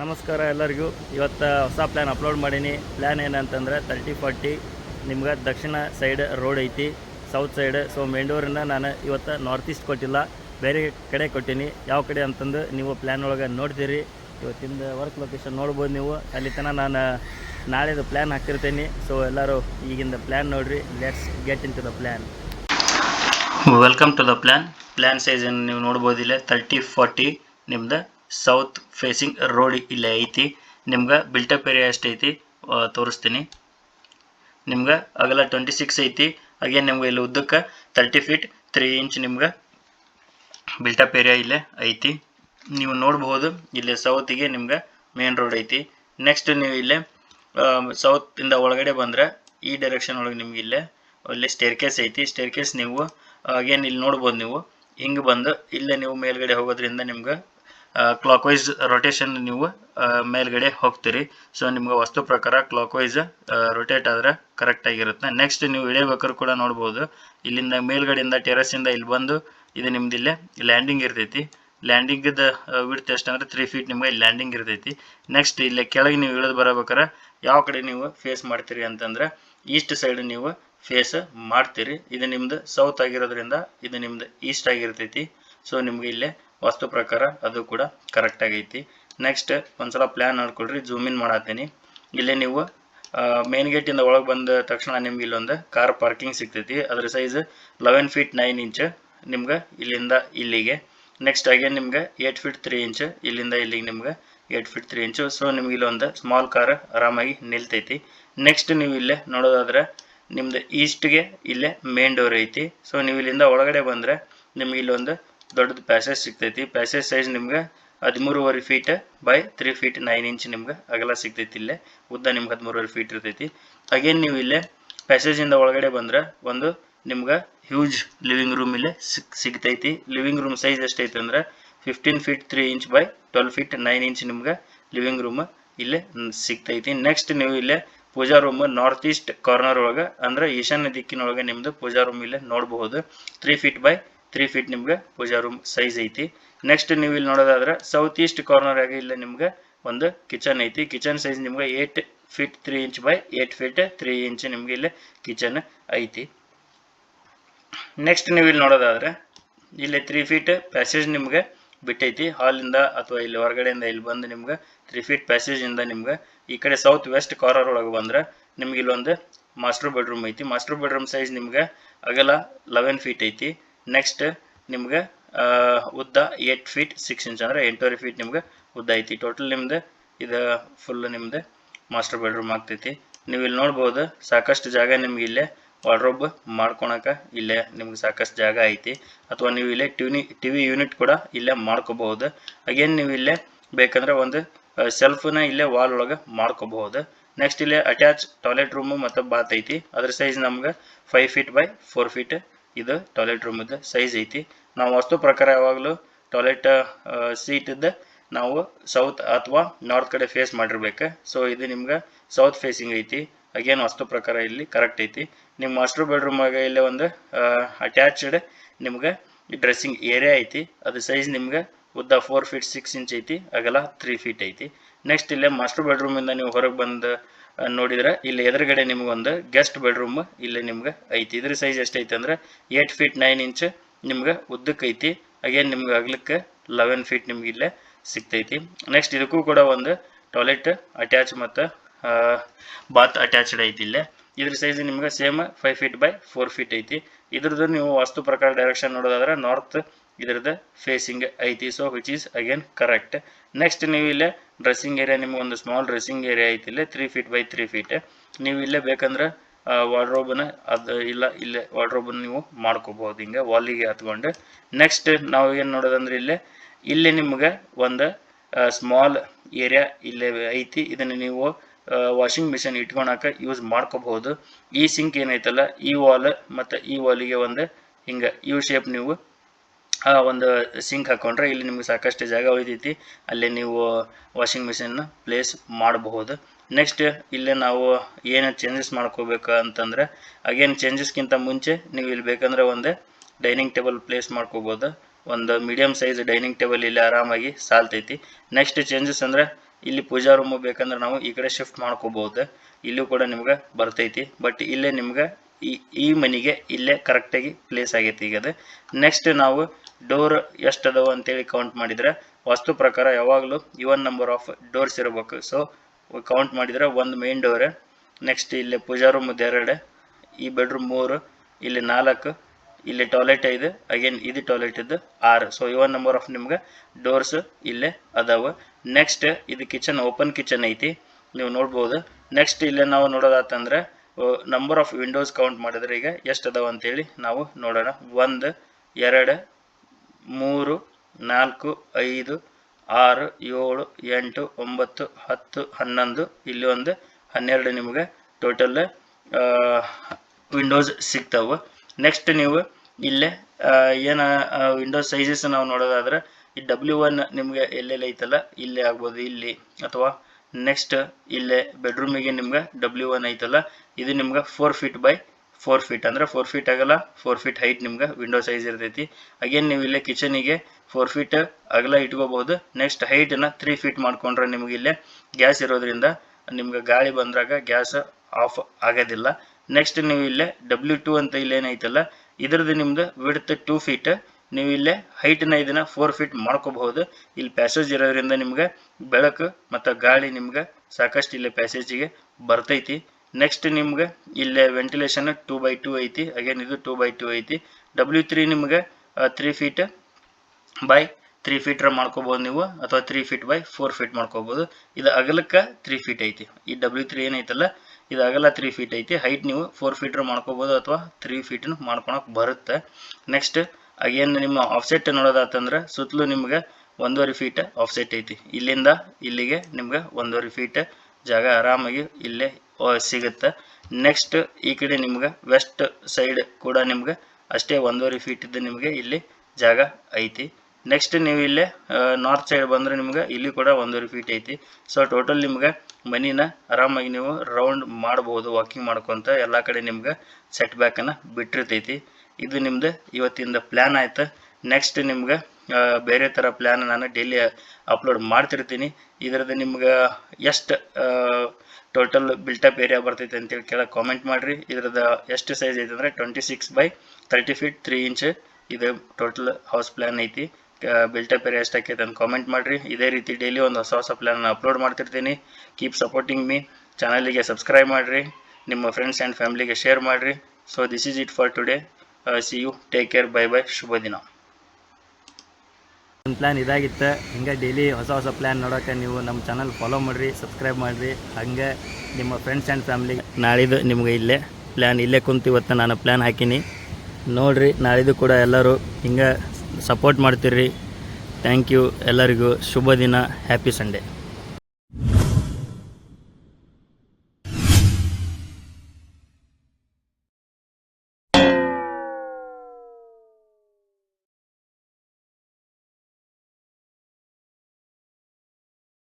ನಮಸ್ಕಾರ ಎಲ್ಲರಿಗೂ. ಇವತ್ತು ಹೊಸ ಪ್ಲ್ಯಾನ್ ಅಪ್ಲೋಡ್ ಮಾಡೀನಿ. ಪ್ಲ್ಯಾನ್ ಏನಂತಂದ್ರೆ ತರ್ಟಿ ಫಾರ್ಟಿ ನಿಮ್ಗೆ ದಕ್ಷಿಣ ಸೈಡ್ ರೋಡ್ ಐತಿ. ಸೌತ್ ಸೈಡ್ ಸೊ ಮೆಂಡೂರಿನ ನಾನು ಇವತ್ತು ನಾರ್ತ್ ಈಸ್ಟ್ ಕೊಟ್ಟಿಲ್ಲ. ಬೇರೆ ಕಡೆ ಕೊಟ್ಟೀನಿ. ಯಾವ ಕಡೆ ಅಂತಂದು ನೀವು ಪ್ಲ್ಯಾನ್ ಒಳಗೆ ನೋಡ್ತೀರಿ. ಇವತ್ತಿಂದ ವರ್ಕ್ ಲೊಕೇಶನ್ ನೋಡ್ಬೋದು ನೀವು. ಅಲ್ಲಿ ತನಕ ನಾನು ನಾಳೆದು ಪ್ಲ್ಯಾನ್ ಹಾಕ್ತಿರ್ತೀನಿ ಸೊ ಎಲ್ಲರೂ ಈಗಿಂದ ಪ್ಲ್ಯಾನ್ ನೋಡಿರಿ. Let's get into the plan welcome to the plan plan size ನೀವು ನೋಡ್ಬೋದಿಲ್ಲ. ತರ್ಟಿ ಫಾರ್ಟಿ ನಿಮ್ದು ಸೌತ್ ಫೇಸಿಂಗ್ ರೋಡ್ ಇಲ್ಲೇ ಐತಿ. ನಿಮ್ಗೆ ಬಿಲ್ಟಪ್ ಏರಿಯಾ ಐತಿ ತೋರಿಸ್ತೀನಿ. ನಿಮ್ಗೆ ಅಗಲ ಟ್ವೆಂಟಿ ಸಿಕ್ಸ್ ಐತಿ. ಹಾಗೆ ನಿಮ್ಗೆ ಇಲ್ಲಿ ಉದ್ದಕ್ಕೆ ತರ್ಟಿ ಫೀಟ್ ತ್ರೀ ಇಂಚ್ ನಿಮ್ಗೆ ಬಿಲ್ಟಪ್ ಏರಿಯಾ ಇಲ್ಲೇ ಐತಿ. ನೀವು ನೋಡ್ಬೋದು ಇಲ್ಲಿ ಸೌತಿಗೆ ನಿಮ್ಗೆ ಮೇನ್ ರೋಡ್ ಐತಿ. ನೆಕ್ಸ್ಟ್ ನೀವು ಇಲ್ಲೇ ಇಂದ ಒಳಗಡೆ ಬಂದ್ರೆ ಈ ಡೈರೆಕ್ಷನ್ ಒಳಗೆ ನಿಮ್ಗೆ ಇಲ್ಲೇ, ಇಲ್ಲಿ ಸ್ಟೇರ್ ಕೇಸ್ ಐತಿ. ಸ್ಟೇರ್ ಕೇಸ್ ನೀವು ಅಗೇನ್ ಇಲ್ಲಿ ನೋಡ್ಬೋದು ನೀವು. ಹಿಂಗೆ ಬಂದು ಇಲ್ಲೇ ನೀವು ಮೇಲ್ಗಡೆ ಹೋಗೋದ್ರಿಂದ ನಿಮ್ಗೆ ಕ್ಲಾಕ್ ವೈಸ್ ರೊಟೇಷನ್ ನೀವು ಮೇಲ್ಗಡೆ ಹೋಗ್ತೀರಿ. ಸೊ ನಿಮ್ಗೆ ವಸ್ತು ಪ್ರಕಾರ ಕ್ಲಾಕ್ ವೈಸ್ ರೊಟೇಟ್ ಆದ್ರೆ ಕರೆಕ್ಟ್ ಆಗಿರುತ್ತೆ. ನೆಕ್ಸ್ಟ್ ನೀವು ಇಳಿಯಬೇಕಾದ್ರೂ ಕೂಡ ನೋಡ್ಬೋದು. ಇಲ್ಲಿಂದ ಮೇಲ್ಗಡೆಯಿಂದ ಟೆರಸಿಂದ ಇಲ್ಲಿ ಬಂದು, ಇದು ನಿಮ್ದು ಇಲ್ಲೇ ಲ್ಯಾಂಡಿಂಗ್ ಇರ್ತೈತಿ. ಲ್ಯಾಂಡಿಂಗದ ವಿಡ್ತ್ ಎಷ್ಟು ಅಂದ್ರೆ ತ್ರೀ ಫೀಟ್ ನಿಮ್ಗೆ ಲ್ಯಾಂಡಿಂಗ್ ಇರ್ತೈತಿ. ನೆಕ್ಸ್ಟ್ ಇಲ್ಲಿ ಕೆಳಗೆ ನೀವು ಇಳಿದು ಬರಬೇಕಾರೆ ಯಾವ ಕಡೆ ನೀವು ಫೇಸ್ ಮಾಡ್ತೀರಿ ಅಂತಂದ್ರೆ ಈಸ್ಟ್ ಸೈಡ್ ನೀವು ಫೇಸ್ ಮಾಡ್ತೀರಿ. ಇದು ನಿಮ್ದು ಸೌತ್ ಆಗಿರೋದ್ರಿಂದ ಇದು ನಿಮ್ದು ಈಸ್ಟ್ ಆಗಿರ್ತೈತಿ. ಸೊ ನಿಮ್ಗೆ ಇಲ್ಲೇ ವಾಸ್ತು ಪ್ರಕಾರ ಅದು ಕೂಡ ಕರೆಕ್ಟ್ ಆಗೈತಿ. ನೆಕ್ಸ್ಟ್ ಒಂದ್ಸಲ ಪ್ಲ್ಯಾನ್ ನೋಡ್ಕೊಳ್ರಿ ಜೂಮ್ ಇನ್ ಮಾಡತ್ತೀನಿ. ಇಲ್ಲಿ ನೀವು ಮೇನ್ ಗೇಟಿಂದ ಒಳಗೆ ಬಂದ ತಕ್ಷಣ ನಿಮ್ಗೆ ಇಲ್ಲೊಂದು ಕಾರ್ ಪಾರ್ಕಿಂಗ್ ಸಿಗ್ತೈತಿ. ಅದ್ರ size eleven feet nine inch ನಿಮ್ಗೆ ಇಲ್ಲಿಂದ ಇಲ್ಲಿಗೆ. ನೆಕ್ಸ್ಟ್ ಅಗೇನ್ ನಿಮ್ಗೆ ಏಟ್ ಫೀಟ್ ತ್ರೀ ಇಂಚ್ ಇಲ್ಲಿಂದ ಇಲ್ಲಿಗೆ ನಿಮ್ಗೆ eight feet three inch so ನಿಮ್ಗೆ ಇಲ್ಲೊಂದು ಸ್ಮಾಲ್ ಕಾರ್ ಆರಾಮಾಗಿ ನಿಲ್ತೈತಿ. ನೆಕ್ಸ್ಟ್ ನೀವು ಇಲ್ಲೇ ನೋಡೋದಾದ್ರೆ, ನಿಮ್ದು ಈಸ್ಟ್ಗೆ ಇಲ್ಲೇ ಮೇನ್ ಡೋರ್ ಐತಿ. ಸೊ ನೀವು ಇಲ್ಲಿಂದ ಒಳಗಡೆ ಬಂದರೆ ನಿಮ್ಗೆ ಇಲ್ಲೊಂದು ದೊಡ್ಡದು ಪ್ಯಾಸೇಜ್ ಸಿಗ್ತೈತಿ. ಪ್ಯಾಸೇಜ್ ಸೈಜ್ ನಿಮ್ಗೆ ಹದಿಮೂರುವರೆ feet by three feet nine inch ನಿಮ್ಗೆ ಅಗಲ ಸಿಗ್ತೈತಿ ಇಲ್ಲೇ. ಉದ್ದ ನಿಮ್ಗೆ ಹದಿಮೂರುವರೆ ಫೀಟ್ ಇರ್ತೈತಿ. ಅಗೇನ್ ನೀವು ಇಲ್ಲೇ ಪ್ಯಾಸೇಜಿಂದ ಒಳಗಡೆ ಬಂದ್ರೆ ಒಂದು ನಿಮ್ಗೆ ಹ್ಯೂಜ್ ಲಿವಿಂಗ್ ರೂಮ್ ಇಲ್ಲೇ ಸಿಕ್ ಸಿಗ್ತೈತಿ. ಲಿವಿಂಗ್ ರೂಮ್ ಸೈಜ್ ಎಷ್ಟೈತೆ ಅಂದ್ರೆ fifteen feet three inch by twelve feet nine inch ನಿಮ್ಗೆ ಲಿವಿಂಗ್ ರೂಮ್ ಇಲ್ಲೇ ಸಿಗ್ತೈತಿ. ನೆಕ್ಸ್ಟ್ ನೀವು ಇಲ್ಲೇ puja room north east corner ಒಳಗೆ ಅಂದ್ರೆ ಈಶಾನ್ಯ ದಿಕ್ಕಿನೊಳಗೆ ನಿಮ್ದು ಪೂಜಾ ರೂಮ್ ಇಲ್ಲೇ ನೋಡಬಹುದು. Three feet by three feet ನಿಮ್ಗೆ ಪೂಜಾ ರೂಮ್ ಸೈಜ್ ಐತಿ. ನೆಕ್ಸ್ಟ್ ನೀವು ಇಲ್ಲಿ ನೋಡೋದಾದ್ರೆ ಸೌತ್ ಈಸ್ಟ್ ಕಾರ್ನರ್ ಆಗಿ ಇಲ್ಲಿ ನಿಮ್ಗೆ ಒಂದು ಕಿಚನ್ ಐತಿ. ಕಿಚನ್ ಸೈಜ್ ನಿಮ್ಗೆ eight feet three inch by eight feet three inch ನಿಮ್ಗೆ ಇಲ್ಲಿ ಕಿಚನ್ ಐತಿ. ನೆಕ್ಸ್ಟ್ ನೀವು ಇಲ್ಲಿ ನೋಡೋದಾದ್ರೆ ಇಲ್ಲಿ ತ್ರೀ ಫೀಟ್ ಪ್ಯಾಸೇಜ್ ನಿಮ್ಗೆ ಬಿಟ್ಟೈತಿ. ಹಾಲಿಂದ ಅಥವಾ ಇಲ್ಲಿ ಹೊರಗಡೆಯಿಂದ ಇಲ್ಲಿ ಬಂದು ನಿಮ್ಗೆ ತ್ರೀ ಫೀಟ್ ಪ್ಯಾಸೇಜ್ ಇಂದ ನಿಮ್ಗೆ ಈ ಕಡೆ ಸೌತ್ ವೆಸ್ಟ್ ಕಾರ್ನರ್ ಒಳಗೆ ಬಂದ್ರೆ ನಿಮ್ಗೆ ಇಲ್ಲೊಂದು ಮಾಸ್ಟರ್ ಬೆಡ್ರೂಮ್ ಐತಿ. ಮಾಸ್ಟರ್ ಬೆಡ್ರೂಮ್ ಸೈಜ್ ನಿಮ್ಗೆ ಅಗಲ ಲೆವೆನ್ ಫೀಟ್ ಐತಿ. ನೆಕ್ಸ್ಟ್ ನಿಮ್ಗೆ ಉದ್ದ ಏಟ್ ಫೀಟ್ ಸಿಕ್ಸ್ ಇಂಚ್ ಅಂದ್ರೆ ಎಂಟೂವರೆ ಫೀಟ್ ನಿಮ್ಗೆ ಉದ್ದ ಐತಿ. ಟೋಟಲ್ ನಿಮ್ದು ಇದು ಫುಲ್ ನಿಮ್ದು ಮಾಸ್ಟರ್ ಬೆಡ್ರೂಮ್ ಆಗ್ತೈತಿ. ನೀವು ಇಲ್ಲಿ ನೋಡ್ಬೋದು, ಸಾಕಷ್ಟು ಜಾಗ ನಿಮ್ಗೆ ಇಲ್ಲೇ ವಾರ್ಡ್ರೋಬ್ ಮಾಡ್ಕೊಳಕ ಇಲ್ಲೇ ನಿಮ್ಗೆ ಸಾಕಷ್ಟು ಜಾಗ ಐತಿ. ಅಥವಾ ನೀವು ಇಲ್ಲೇ ಟಿವಿ ಟಿವಿ ಯೂನಿಟ್ ಕೂಡ ಇಲ್ಲೇ ಮಾಡ್ಕೋಬಹುದು. ಅಗೇನ್ ನೀವು ಇಲ್ಲೇ ಬೇಕಂದ್ರೆ ಒಂದು ಸೆಲ್ಫ್ನ ಇಲ್ಲೇ ವಾಲ್ ಒಳಗೆ ಮಾಡ್ಕೋಬಹುದು. ನೆಕ್ಸ್ಟ್ ಇಲ್ಲೇ ಅಟ್ಯಾಚ್ ಟಾಯ್ಲೆಟ್ ರೂಮು ಮತ್ತು ಬಾತ್ ಐತಿ. ಅದ್ರ ಸೈಜ್ ನಮ್ಗೆ five feet by four feet ಇದು ಟಾಯ್ಲೆಟ್ ರೂಮದ್ದು ಸೈಜ್ ಐತಿ. ನಾವು ವಸ್ತು ಪ್ರಕಾರ ಯಾವಾಗಲೂ ಟಾಯ್ಲೆಟ್ ಸೀಟದ್ದು ನಾವು ಸೌತ್ ಅಥವಾ ನಾರ್ತ್ ಕಡೆ ಫೇಸ್ ಮಾಡಿರ್ಬೇಕು. ಸೊ ಇದು ನಿಮ್ಗೆ ಸೌತ್ ಫೇಸಿಂಗ್ ಐತಿ. ಅಗೇನ್ ವಾಸ್ತು ಪ್ರಕಾರ ಇಲ್ಲಿ ಕರೆಕ್ಟ್ ಐತಿ. ನಿಮ್ಮ ಮಾಸ್ಟರ್ ಬೆಡ್ರೂಮ್ ಆಗ ಇಲ್ಲೇ ಒಂದು ಅಟ್ಯಾಚ್ಡ್ ನಿಮ್ಗೆ ಡ್ರೆಸ್ಸಿಂಗ್ ಏರಿಯಾ ಐತಿ. ಅದು ಸೈಜ್ ನಿಮ್ಗೆ ಉದ್ದ ಫೋರ್ ಫೀಟ್ ಸಿಕ್ಸ್ ಇಂಚ್ ಐತಿ. ಅಗಲ ತ್ರೀ ಫೀಟ್ ಐತಿ. ನೆಕ್ಸ್ಟ್ ಇಲ್ಲೇ ಮಾಸ್ಟರ್ ಬೆಡ್ರೂಮಿಂದ ನೀವು ಹೊರಗೆ ಬಂದು ನೋಡಿದ್ರೆ ಇಲ್ಲಿ ಎದುರುಗಡೆ ನಿಮ್ಗೊಂದು ಗೆಸ್ಟ್ ಬೆಡ್ರೂಮ್ ಇಲ್ಲಿ ನಿಮ್ಗೆ ಐತಿ. ಇದ್ರ ಸೈಜ್ ಎಷ್ಟೈತೆ ಅಂದ್ರೆ ಏಟ್ ಫೀಟ್ ನೈನ್ ಇಂಚ್ ನಿಮ್ಗೆ ಉದ್ದಕ್ಕೆ ಐತಿ. ಅಗೇನ್ ನಿಮ್ಗೆ ಅಗ್ಲಕ್ಕೆ ಲೆವೆನ್ ಫೀಟ್ ನಿಮ್ಗೆ ಇಲ್ಲೇ ಸಿಗ್ತೈತಿ. ನೆಕ್ಸ್ಟ್ ಇದಕ್ಕೂ ಕೂಡ ಒಂದು ಟಾಯ್ಲೆಟ್ ಅಟ್ಯಾಚ್ ಮತ್ತು ಬಾತ್ ಅಟ್ಯಾಚ್ಡ್ ಐತಿ ಇಲ್ಲೇ. ಇದ್ರ ಸೈಜ್ ನಿಮ್ಗೆ same five feet by four feet ಐತಿ. ಇದ್ರದ್ದು ನೀವು ವಾಸ್ತು ಪ್ರಕಾರ ಡೈರೆಕ್ಷನ್ ನೋಡೋದಾದ್ರೆ ನಾರ್ತ್ ಇದ್ರದ್ದು ಫೇಸಿಂಗ್ ಐತಿ. So which is again correct next ನೀವು ಇಲ್ಲೇ ಡ್ರೆಸ್ಸಿಂಗ್ ಏರಿಯಾ ನಿಮ್ಗೆ ಒಂದು ಸ್ಮಾಲ್ ಡ್ರೆಸ್ಸಿಂಗ್ ಏರಿಯಾ ಐತಿ ಇಲ್ಲೇ three feet by three feet ನೀವು ಇಲ್ಲೇ ಬೇಕಂದ್ರೆ ವಾರ್ಡ್ರೋಬನ್ನ ಅದು ಇಲ್ಲ, ಇಲ್ಲೇ ವಾರ್ಡ್ರೋಬನ್ನ ನೀವು ಮಾಡ್ಕೋಬಹುದು. ಹಿಂಗೆ ವಾಲಿಗೆ ಹತ್ಕೊಂಡು. ನೆಕ್ಸ್ಟ್ ನಾವು ಏನು ನೋಡೋದಂದ್ರೆ ಇಲ್ಲೇ, ಇಲ್ಲಿ ನಿಮ್ಗೆ ಒಂದು ಸ್ಮಾಲ್ ಏರಿಯಾ ಇಲ್ಲೇ ಐತಿ. ಇದನ್ನು ನೀವು ವಾಷಿಂಗ್ ಮಿಷಿನ್ ಇಟ್ಕೊಳಕ ಯೂಸ್ ಮಾಡ್ಕೋಬಹುದು. ಈ ಸಿಂಕ್ ಏನೈತಲ್ಲ ಈ ವಾಲ್ ಮತ್ತು ಈ ವಾಲಿಗೆ ಒಂದು ಹಿಂಗೆ ಯು ಶೇಪ್ ನೀವು ಒಂದು ಸಿಂಕ್ ಹಾಕೊಂಡ್ರೆ ಇಲ್ಲಿ ನಿಮ್ಗೆ ಸಾಕಷ್ಟು ಜಾಗ ಉಳಿತೈತಿ ಅಲ್ಲಿ ನೀವು ವಾಷಿಂಗ್ ಮಿಷಿನ್ನ ಪ್ಲೇಸ್ ಮಾಡಬಹುದು. ನೆಕ್ಸ್ಟ್ ಇಲ್ಲೇ ನಾವು ಏನು ಚೇಂಜಸ್ ಮಾಡ್ಕೋಬೇಕು ಅಂತಂದ್ರೆ ಅಗೇನ್ ಚೇಂಜಸ್ಗಿಂತ ಮುಂಚೆ ನೀವು ಇಲ್ಲಿ ಬೇಕಂದ್ರೆ ಒಂದು ಡೈನಿಂಗ್ ಟೇಬಲ್ ಪ್ಲೇಸ್ ಮಾಡ್ಕೋಬೋದು ಒಂದು ಮೀಡಿಯಮ್ ಸೈಜ್ ಡೈನಿಂಗ್ ಟೇಬಲ್ ಇಲ್ಲಿ ಆರಾಮಾಗಿ ಸಾಲ್ತೈತಿ. ನೆಕ್ಸ್ಟ್ ಚೇಂಜಸ್ ಅಂದ್ರೆ ಇಲ್ಲಿ ಪೂಜಾ ರೂಮ್ ಬೇಕಂದ್ರೆ ನಾವು ಈ ಕಡೆ ಶಿಫ್ಟ್ ಮಾಡ್ಕೋಬಹುದು. ಇಲ್ಲೂ ಕೂಡ ನಿಮ್ಗೆ ಬರ್ತೈತಿ. ಬಟ್ ಇಲ್ಲೇ ನಿಮ್ಗೆ ಈ ಈ ಮನೆಗೆ ಇಲ್ಲೇ ಕರೆಕ್ಟಾಗಿ ಪ್ಲೇಸ್ ಆಗೈತಿ ಈಗ ಅದು. ನೆಕ್ಸ್ಟ್ ನಾವು ಡೋರ್ ಎಷ್ಟು ಅದಾವ ಅಂತೇಳಿ ಕೌಂಟ್ ಮಾಡಿದರೆ, ವಾಸ್ತು ಪ್ರಕಾರ ಯಾವಾಗಲೂ ಇವನ್ ನಂಬರ್ ಆಫ್ ಡೋರ್ಸ್ ಇರಬೇಕು. ಸೊ ಕೌಂಟ್ ಮಾಡಿದ್ರೆ ಒಂದು ಮೇನ್ ಡೋರ್ ನೆಕ್ಸ್ಟ್ ಇಲ್ಲಿ ಪೂಜಾ ರೂಮ್ ಎರಡು ಈ ಬೆಡ್ರೂಮ್ ಮೂರು, ಇಲ್ಲಿ ನಾಲ್ಕು, ಇಲ್ಲಿ ಟಾಯ್ಲೆಟ್ ಐದು ಅಗೇನ್ ಇದು ಟಾಯ್ಲೆಟ್ ಇದು ಆರು. ಸೊ ಇವನ್ ನಂಬರ್ ಆಫ್ ನಿಮ್ಗೆ ಡೋರ್ಸ್ ಇಲ್ಲೇ ಅದಾವ. ನೆಕ್ಸ್ಟ್ ಇದು ಕಿಚನ್ ಓಪನ್ ಕಿಚನ್ ಐತಿ. ನೀವು ನೋಡ್ಬೋದು. ನೆಕ್ಸ್ಟ್ ಇಲ್ಲೇ ನಾವು ನೋಡೋದಾತಂದ್ರೆ ನಂಬರ್ ಆಫ್ ವಿಂಡೋಸ್ ಕೌಂಟ್ ಮಾಡಿದ್ರೆ ಈಗ ಎಷ್ಟು ಅದಾವ ಅಂತೇಳಿ ನಾವು ನೋಡೋಣ. ಒಂದು, ಎರಡು ಮೂರು, ನಾಲ್ಕು, ಐದು, ಆರು, ಏಳು, ಎಂಟು, ಒಂಬತ್ತು, ಹತ್ತು, ಹನ್ನೊಂದು. ಇಲ್ಲಿ ಒಂದು, ಹನ್ನೆರಡು ನಿಮಗೆ ಟೋಟಲ್ ವಿಂಡೋಸ್ ಸಿಗ್ತಾವೆ. ನೆಕ್ಸ್ಟ್ ನೀವು ಇಲ್ಲೇ ಏನು ವಿಂಡೋಸ್ ಸೈಜಸ್ ನಾವು ನೋಡೋದಾದ್ರೆ, ಈ ಡಬ್ಲ್ಯೂ ಒನ್ ನಿಮಗೆ ಎಲ್ಲೆಲ್ಲಿ ಐತಲ್ಲ, ಇಲ್ಲೇ ಆಗ್ಬೋದು, ಇಲ್ಲಿ. ಅಥವಾ ನೆಕ್ಸ್ಟ್ ಇಲ್ಲೇ ಬೆಡ್ರೂಮಿಗೆ ನಿಮ್ಗೆ ಡಬ್ಲ್ಯೂ ಒನ್ ಐತಲ್ಲ, ಇದು ನಿಮ್ಗೆ four feet by four feet ಅಂದ್ರೆ ಫೋರ್ ಫೀಟ್ ಆಗಲ್ಲ ಫೋರ್ ಫೀಟ್ ಹೈಟ್ ನಿಮ್ಗೆ ವಿಂಡೋ ಸೈಜ್ ಇರ್ತೈತಿ. ಅಗೇನ್ ನೀವು ಇಲ್ಲೇ ಕಿಚನಿಗೆ ಫೋರ್ ಫೀಟ್ ಅಗಲ ಇಟ್ಕೋಬಹುದು. ನೆಕ್ಸ್ಟ್ ಹೈಟನ್ನ ತ್ರೀ ಫೀಟ್ ಮಾಡ್ಕೊಂಡ್ರೆ ನಿಮ್ಗೆ ಇಲ್ಲೇ ಗ್ಯಾಸ್ ಇರೋದ್ರಿಂದ ನಿಮ್ಗೆ ಗಾಳಿ ಬಂದಾಗ ಗ್ಯಾಸ್ ಆಫ್ ಆಗೋದಿಲ್ಲ. ನೆಕ್ಸ್ಟ್ ನೀವು ಇಲ್ಲೇ ಡಬ್ಲ್ಯೂ ಟು ಅಂತ ಇಲ್ಲಿ ಏನೈತಲ್ಲ, ಇದ್ರದ್ದು ನಿಮ್ದು ವಿಡ್ತ್ ಟೂ ಫೀಟ್ ನೀವು ಇಲ್ಲೇ ಹೈಟ್ನ ಇದನ್ನ ಫೋರ್ ಫೀಟ್ ಮಾಡ್ಕೋಬಹುದು. ಇಲ್ಲಿ ಪ್ಯಾಸೇಜ್ ಇರೋದ್ರಿಂದ ನಿಮ್ಗೆ ಬೆಳಕು ಮತ್ತು ಗಾಳಿ ನಿಮ್ಗೆ ಸಾಕಷ್ಟು ಇಲ್ಲೇ ಪ್ಯಾಸೇಜಿಗೆ ಬರ್ತೈತಿ. ನೆಕ್ಸ್ಟ್ ನಿಮ್ಗೆ ಇಲ್ಲೇ ವೆಂಟಿಲೇಷನ್ ಟೂ ಬೈ ಟೂ ಐತಿ. ಅಗೇನ್ ಇದು ಟೂ ಬೈ ಟೂ ಐತಿ. ಡಬ್ಲ್ಯೂ ತ್ರೀ ನಿಮ್ಗೆ ತ್ರೀ ಫೀಟ್ ಬೈ ತ್ರೀ ಫೀಟ್ರ ಮಾಡ್ಕೋಬೋದು ನೀವು. ಅಥವಾ three feet by four feet ಮಾಡ್ಕೋಬೋದು. ಇದು ಅಗಲಕ್ಕೆ ತ್ರೀ ಫೀಟ್ ಐತಿ. ಈ ಡಬ್ಲ್ಯೂ ತ್ರೀ ಏನೈತಲ್ಲ, ಇದು ಅಗಲ ತ್ರೀ ಫೀಟ್ ಐತಿ. ಹೈಟ್ ನೀವು ಫೋರ್ ಫೀಟ್ರ್ ಮಾಡ್ಕೋಬೋದು ಅಥವಾ ತ್ರೀ ಫೀಟ್ನ ಮಾಡ್ಕೊಳಕ್ಕೆ ಬರುತ್ತೆ. ನೆಕ್ಸ್ಟ್ ಅಗೇನ್ ನಿಮ್ಮ ಆಫ್ಸೆಟ್ ನೋಡೋದಾತಂದ್ರೆ ಸುತ್ತಲೂ ನಿಮ್ಗೆ ಒಂದೂವರೆ ಫೀಟ್ ಆಫ್ಸೆಟ್ ಐತಿ. ಇಲ್ಲಿಂದ ಇಲ್ಲಿಗೆ ನಿಮ್ಗೆ ಒಂದೂವರೆ ಫೀಟ್ ಜಾಗ ಆರಾಮಾಗಿ ಇಲ್ಲೇ ಸಿಗುತ್ತೆ. ನೆಕ್ಸ್ಟ್ ಈ ಕಡೆ ನಿಮ್ಗೆ ವೆಸ್ಟ್ ಸೈಡ್ ಕೂಡ ನಿಮ್ಗೆ ಅಷ್ಟೇ ಒಂದೂವರೆ ಫೀಟ್ ಇದ್ದು ನಿಮಗೆ ಇಲ್ಲಿ ಜಾಗ ಐತಿ. ನೆಕ್ಸ್ಟ್ ನೀವು ಇಲ್ಲೇ ನಾರ್ತ್ ಸೈಡ್ ಬಂದ್ರೆ ನಿಮ್ಗೆ ಇಲ್ಲಿ ಕೂಡ ಒಂದೂವರೆ ಫೀಟ್ ಐತಿ. ಸೊ ಟೋಟಲ್ ನಿಮ್ಗೆ ಮನಿನ ಆರಾಮಾಗಿ ನೀವು ರೌಂಡ್ ಮಾಡ್ಬೋದು ವಾಕಿಂಗ್ ಮಾಡ್ಕೊತ ಎಲ್ಲ ಕಡೆ ನಿಮ್ಗೆ ಸೆಟ್ ಬ್ಯಾಕನ್ನು ಬಿಟ್ಟಿರ್ತೈತಿ. ಇದು ನಿಮ್ದು ಇವತ್ತಿಂದ ಪ್ಲ್ಯಾನ್ ಆಯ್ತು. ನೆಕ್ಸ್ಟ್ ನಿಮ್ಗೆ ಬೇರೆ ಥರ ಪ್ಲ್ಯಾನ್ ನಾನು ಡೈಲಿ ಅಪ್ಲೋಡ್ ಮಾಡ್ತಿರ್ತೀನಿ. ಇದರದ್ದು ನಿಮ್ಗೆ ಎಷ್ಟು ಟೋಟಲ್ ಬಿಲ್ಟಪ್ ಏರಿಯಾ ಬರ್ತೈತೆ ಅಂತೇಳಿ ಕೆಳಗೆ ಕಾಮೆಂಟ್ ಮಾಡಿರಿ. ಇದ್ರದ್ದು ಎಷ್ಟು ಸೈಜ್ ಐತೆ ಅಂದರೆ twenty six by thirty feet three inch ಇದು ಟೋಟಲ್ ಹೌಸ್ ಪ್ಲ್ಯಾನ್ ಐತಿ. ಬಿಲ್ಟಪ್ ಏರಿಯಾ ಎಷ್ಟಾಕೈತೆ ಅಂತ ಕಾಮೆಂಟ್ ಮಾಡಿರಿ. ಇದೇ ರೀತಿ ಡೈಲಿ ಒಂದು ಹೊಸ ಹೊಸ ಪ್ಲ್ಯಾನ್ ಅಪ್ಲೋಡ್ ಮಾಡ್ತಿರ್ತೀನಿ. ಕೀಪ್ ಸಪೋರ್ಟಿಂಗ್ ಮೀ ಚಾನಲಿಗೆ ಸಬ್ಸ್ಕ್ರೈಬ್ ಮಾಡಿರಿ. ನಿಮ್ಮ ಫ್ರೆಂಡ್ಸ್ ಆ್ಯಂಡ್ ಫ್ಯಾಮ್ಲಿಗೆ ಶೇರ್ ಮಾಡಿರಿ. So this is it for today see you take care bye bye ಶುಭ ದಿನ. ಒಂದು ಪ್ಲ್ಯಾನ್ ಇದಾಗಿತ್ತು. ಹಿಂಗೆ ಡೈಲಿ ಹೊಸ ಹೊಸ ಪ್ಲ್ಯಾನ್ ನೋಡೋಕೆ ನೀವು ನಮ್ಮ ಚಾನಲ್ ಫಾಲೋ ಮಾಡಿರಿ ಸಬ್ಸ್ಕ್ರೈಬ್ ಮಾಡಿರಿ. ಹಂಗೆ ನಿಮ್ಮ ಫ್ರೆಂಡ್ಸ್ ಆ್ಯಂಡ್ ಫ್ಯಾಮ್ಲಿಗೆ ನಾಳಿದ್ದು ನಿಮ್ಗೆ ಇಲ್ಲೇ ಪ್ಲ್ಯಾನ್ ಇಲ್ಲೇ ಕುಂತು ಇವತ್ತು ನಾನು ಪ್ಲ್ಯಾನ್ ಹಾಕೀನಿ. ನೋಡಿರಿ ನಾಳಿದ್ದು ಕೂಡ ಎಲ್ಲರೂ ಹಿಂಗೆ ಸಪೋರ್ಟ್ ಮಾಡ್ತೀರಿ ಥ್ಯಾಂಕ್ ಯು ಎಲ್ಲರಿಗೂ. ಶುಭ ದಿನ. Happy Sunday